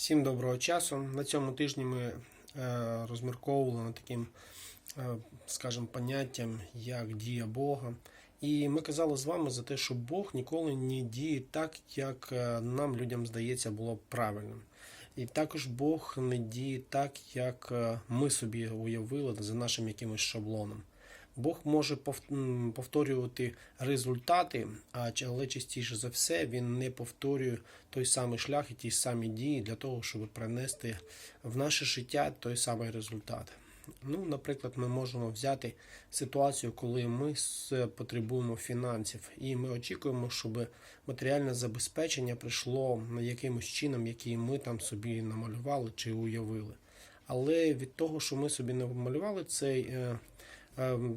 Всім доброго часу. На цьому тижні ми е, розмірковували над таким, е, скажімо, поняттям, як дія Бога. І ми казали з вами за те, що Бог ніколи не діє так, як е, нам, людям здається, було правильним. І також Бог не діє так, як ми собі уявили за нашим якимось шаблоном. Бог може повторювати результати, але частіше за все він не повторює той самий шлях і ті самі дії для того, щоб принести в наше життя той самий результат. Ну, наприклад, ми можемо взяти ситуацію, коли ми потребуємо фінансів, і ми очікуємо, щоб матеріальне забезпечення прийшло якимось чином, який ми там собі намалювали чи уявили. Але від того, що ми собі намалювали цей, е,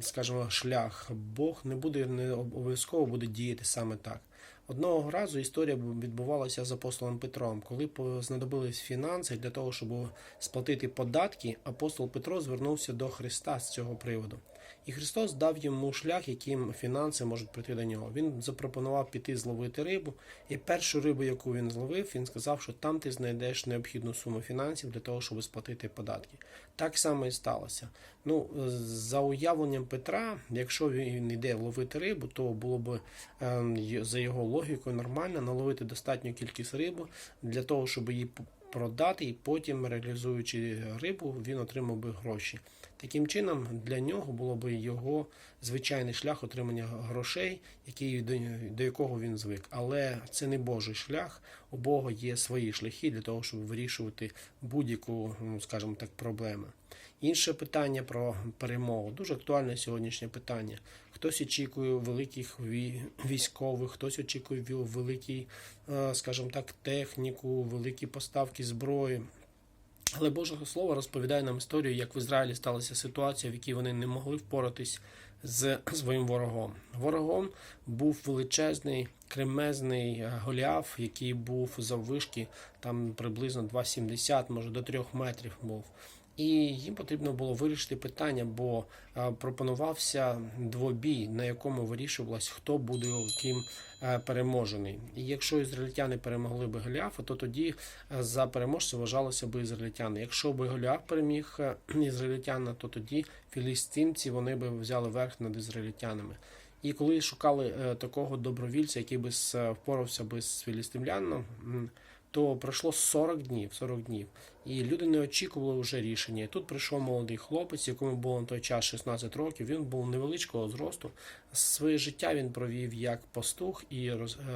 скажімо, шлях, Бог не буде не обов'язково буде діяти саме так. Одного разу історія відбувалася з апостолом Петром, коли знадобились фінанси для того, щоб сплатити податки, апостол Петро звернувся до Христа з цього приводу. І Христос дав йому шлях, яким фінанси можуть прийти до нього. Він запропонував піти зловити рибу, і першу рибу, яку він зловив, він сказав, що там ти знайдеш необхідну суму фінансів для того, щоб сплатити податки. Так само і сталося. Ну, за уявленням Петра, якщо він йде ловити рибу, то було б е, за його логікою нормально наловити достатню кількість риби для того, щоб її продати, і потім, реалізуючи рибу, він отримав би гроші. Таким чином, для нього було б його звичайний шлях отримання грошей, який до, якого він звик. Але це не Божий шлях. У Бога є свої шляхи для того, щоб вирішувати будь-яку, ну, скажімо так, проблему. Інше питання про перемогу. Дуже актуальне сьогоднішнє питання. Хтось очікує великих військових, хтось очікує великий, е, скажімо так, техніку, великі поставки зброї. Але Боже Слово розповідає нам історію, як в Ізраїлі сталася ситуація, в якій вони не могли впоратись з своїм ворогом. Ворогом був величезний, кремезний Голіаф, який був заввишки там приблизно 2,70, може до 3 метрів був. І їм потрібно було вирішити питання, бо е, пропонувався двобій, на якому вирішувалось, хто буде ким е, переможений. І якщо ізраїльтяни перемогли би Голіафа, то тоді е, за переможця вважалося би ізраїльтяни. Якщо би Голіаф переміг ізраїльтяна, то тоді філістимці вони би взяли верх над ізраїльтянами. І коли шукали такого добровільця, який би впорався би з філістимляном, то пройшло 40 днів, 40 днів. І люди не очікували вже рішення. І тут прийшов молодий хлопець, якому було на той час 16 років. Він був невеличкого зросту. Своє життя він провів як пастух і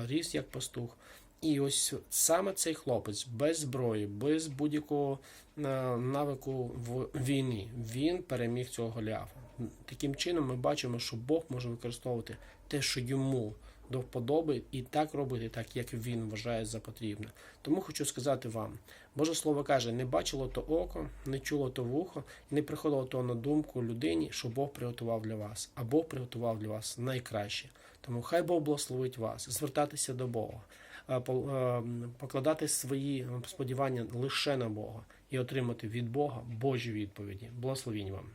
ріс як пастух. І ось саме цей хлопець без зброї, без будь-якого е, навику в війні, він переміг цього Голіафа. Таким чином ми бачимо, що Бог може використовувати те, що йому до вподоби, і так робити, так як він вважає за потрібне. Тому хочу сказати вам: Боже Слово каже: не бачило то око, не чуло то вухо, не приходило то на думку людині, що Бог приготував для вас, а Бог приготував для вас найкраще. Тому хай Бог благословить вас, звертатися до Бога, е, е, покладати свої сподівання лише на Бога і отримати від Бога Божі відповіді. Благословінь вам.